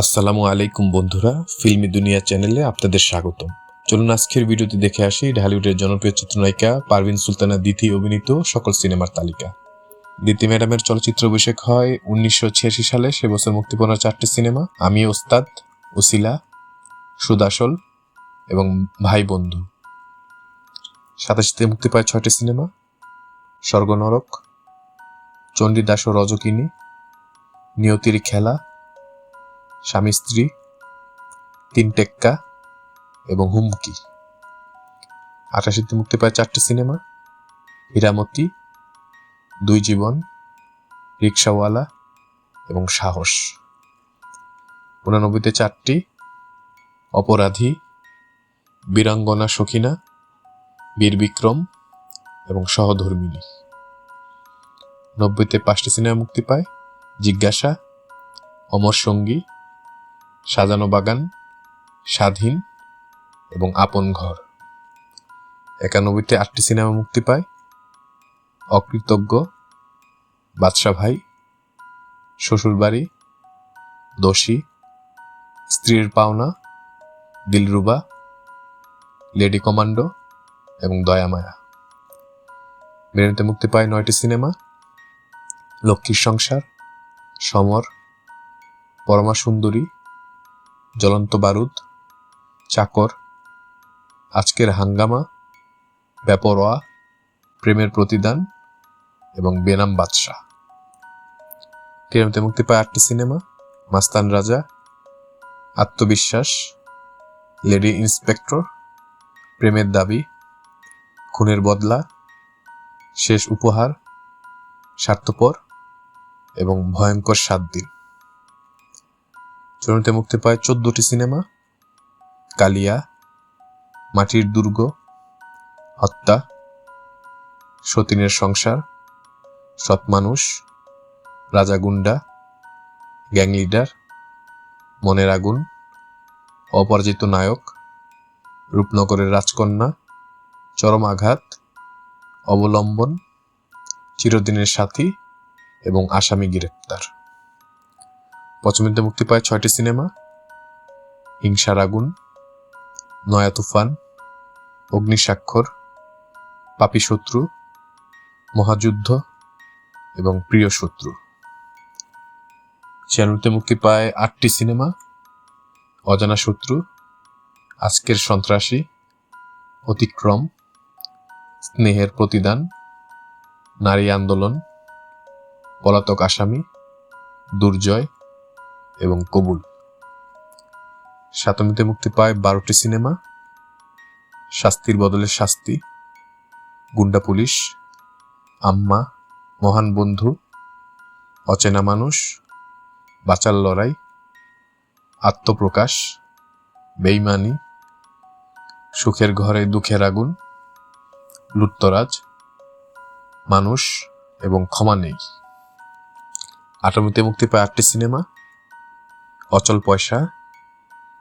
আসসালামু আলাইকুম বন্ধুরা, ফিল্মি দুনিয়া চ্যানেলে আপনাদের স্বাগত চলুন আজকের ভিডিওটি দেখে আসি ঢালিউডের জনপ্রিয় চিত্রনায়িকা পারভিন সুলতানা দিতি অভিনীত সকল সিনেমার তালিকা। দিতি ম্যাডামের চলচ্চিত্র অভিষেক হয় উনিশশো ছিয়াশি সালে, সে বছর মুক্তিপন্ন চারটি সিনেমা, আমি ওস্তাদ, ওসিলা, সুদাসল এবং ভাই বন্ধু। সাতাশিতে মুক্তি পায় ছয়টি সিনেমা, স্বর্গনরক, চণ্ডীদাস ও রজকিনী, নিয়তির খেলা স্বামী স্ত্রী, তিন টেক্কা এবং হুমকি। আঠাশিতে মুক্তি পায় চারটি সিনেমা হীরামতি দুই জীবন, রিক্সাওয়ালা এবং সাহস। উনানব্বইতে চারটি, অপরাধী, বীরাঙ্গনা সখিনা বীর বিক্রম এবং সহধর্মিনী। নব্বইতে পাঁচটি সিনেমা মুক্তি পায়, জিজ্ঞাসা, অমর সঙ্গী সাজানো বাগান, স্বাধীন এবং আপন ঘর। একানব্বইতে আটটি সিনেমা মুক্তি পায়। অকৃতজ্ঞ, বাদশা ভাই, শ্বশুরবাড়ি, দোষী, স্ত্রীর পাওনা, দিলরুবা, লেডি কমান্ডো এবং দয়ামায়া বিরতিতে মুক্তি পায় নয়টি সিনেমা, লক্ষ্মীর সংসার, সমর, পরমা সুন্দরী জ্বলন্ত বারুদ, চাকর, আজকের হাঙ্গামা ব্যাপরোয়া প্রেমের প্রতিদান এবং বেনাম বাদশাহ। কেরামতে মুক্তি পায় আটটি সিনেমা, মাস্তান রাজা, আত্মবিশ্বাস, লেডি ইন্সপেক্টর, প্রেমের দাবি, খুনের বদলা, শেষ উপহার, স্বার্থপর এবং ভয়ঙ্কর সাত দিন। চলতে মুক্তি পায় চোদ্দটি সিনেমা। কালিয়া, মাটির দুর্গ, হত্যা, সতীনের সংসার সৎ মানুষ রাজা গুন্ডা, গ্যাং লিডার, মনের আগুন, অপরাজিত নায়ক, রূপনগরের রাজকন্যা, চরম আঘাত, অবলম্বন, চিরদিনের সাথী এবং আসামি গ্রেপ্তার। পঞ্চমীতে মুক্তি পায় ছয়টি সিনেমা। হিংসার আগুন, নয়া তুফান, অগ্নিস্বাক্ষর, পাপি শত্রু, মহাযুদ্ধ এবং প্রিয় শত্রু। ছিয়ানব্বইতে মুক্তি পায় আটটি সিনেমা, অজানা শত্রু, আজকের সন্ত্রাসী, অতিক্রম, স্নেহের প্রতিদান, নারী আন্দোলন, পলাতক আসামি, দুর্জয় এবং কবুল। সাতমীতে মুক্তি পায় বারোটি সিনেমা, শাস্তির বদলে শাস্তি, গুন্ডা পুলিশ, আম্মা, মহান বন্ধু, অচেনা মানুষ, বাঁচার লড়াই, আত্মপ্রকাশ, বেইমানি, সুখের ঘরে দুঃখের আগুন লুত্তরাজ মানুষ এবং ক্ষমা নেই। আঠারোতে মুক্তি পায় আটটি সিনেমা অচল পয়সা,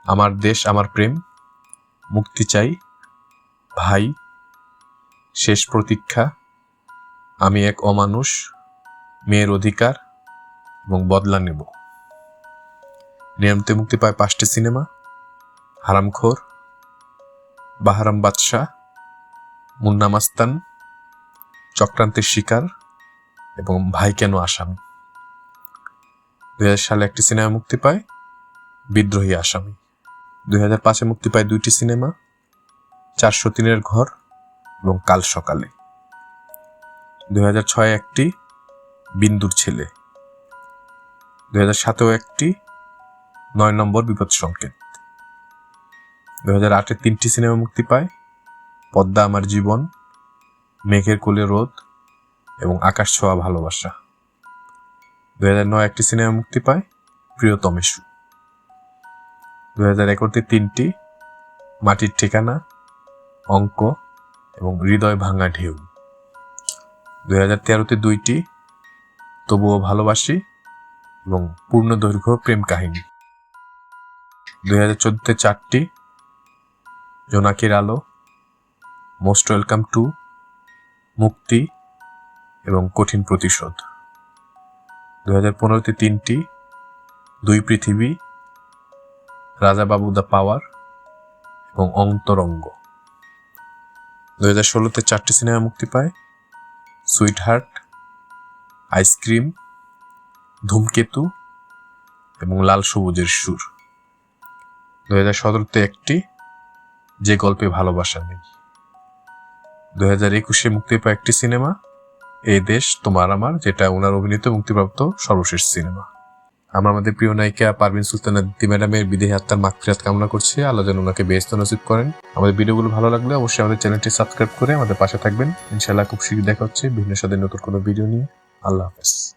আমার দেশ, আমার প্রেম, মুক্তি চাই। ভাই, শেষ প্রতীক্ষা, আমি এক অমানুষ, মেয়ের অধিকার এবং বদলা নেব। নিয়মিত মুক্তি পায় পাঁচটি সিনেমা, হারামখোর, বাহারাম বাদশাহ, মুন্না মাস্তান, চক্রান্তের শিকার এবং ভাই কেন আসামি। দু হাজার সালে একটি সিনেমা মুক্তি পায় বিদ্রোহী আসামি। দুই হাজার পাঁচে মুক্তি পায় দুইটি সিনেমা, চারশো তিনের ঘর এবং কাল সকালে। দুই হাজার ছয় একটি বিন্দুর ছেলে। দুই হাজার সাতেও একটি নয় নম্বর বিপদ সংকেত। দুই হাজার আটের তিনটি সিনেমা মুক্তি পায়, পদ্মা আমার জীবন, মেঘের কোলে রোদ এবং আকাশ ছোঁয়া ভালোবাসা। দুই হাজার নয় একটি সিনেমা মুক্তি পায় প্রিয়তমেশু। দুই হাজার তিনটি মাটির ঠিকানা, অঙ্ক এবং হৃদয় ভাঙা ঢেউ। দুই হাজার তেরোতে দুইটি, তবুও ভালোবাসি এবং পূর্ণ দৈর্ঘ্য প্রেম কাহিনী। দুই হাজার চোদ্দতে চারটি, জোনাকির আলো, মোস্ট ওয়েলকাম টু, মুক্তি এবং কঠিন প্রতিশোধ। দু হাজার পনেরোতে তিনটি, দুই পৃথিবী রাজা বাবু দ্য পাওয়ার এবং অন্তরঙ্গ। দু হাজার ষোলোতে চারটি সিনেমা মুক্তি পায়। সুইট হার্ট আইসক্রিম, ধূমকেতু এবং লাল সবুজের সুর। দু হাজার সতেরোতে একটি, যে গল্পে ভালোবাসা নেই। দু হাজার একুশে মুক্তি পায় একটি সিনেমা এই দেশ তোমার আমার, যেটা ওনার অভিনীত মুক্তিপ্রাপ্ত সর্বশেষ সিনেমা। আমরা আমাদের প্রিয় নায়িকা পারভিন সুলতানা দিদি ম্যাডামের বিদেহী আত্মার মাকফিরাত কামনা করছি। আল্লাহ যেন ওনাকে বেস্ত নসিব করেন। আমাদের ভিডিওগুলো ভালো লাগলে অবশ্যই আমাদের চ্যানেলটি সাবস্ক্রাইব করে আমাদের পাশে থাকবেন। ইনশাআল্লাহ খুব শীঘ্রই দেখা হচ্ছে। বিভিন্ন সাথে নতুন কোনো ভিডিও নিয়ে। আল্লাহ হাফেজ।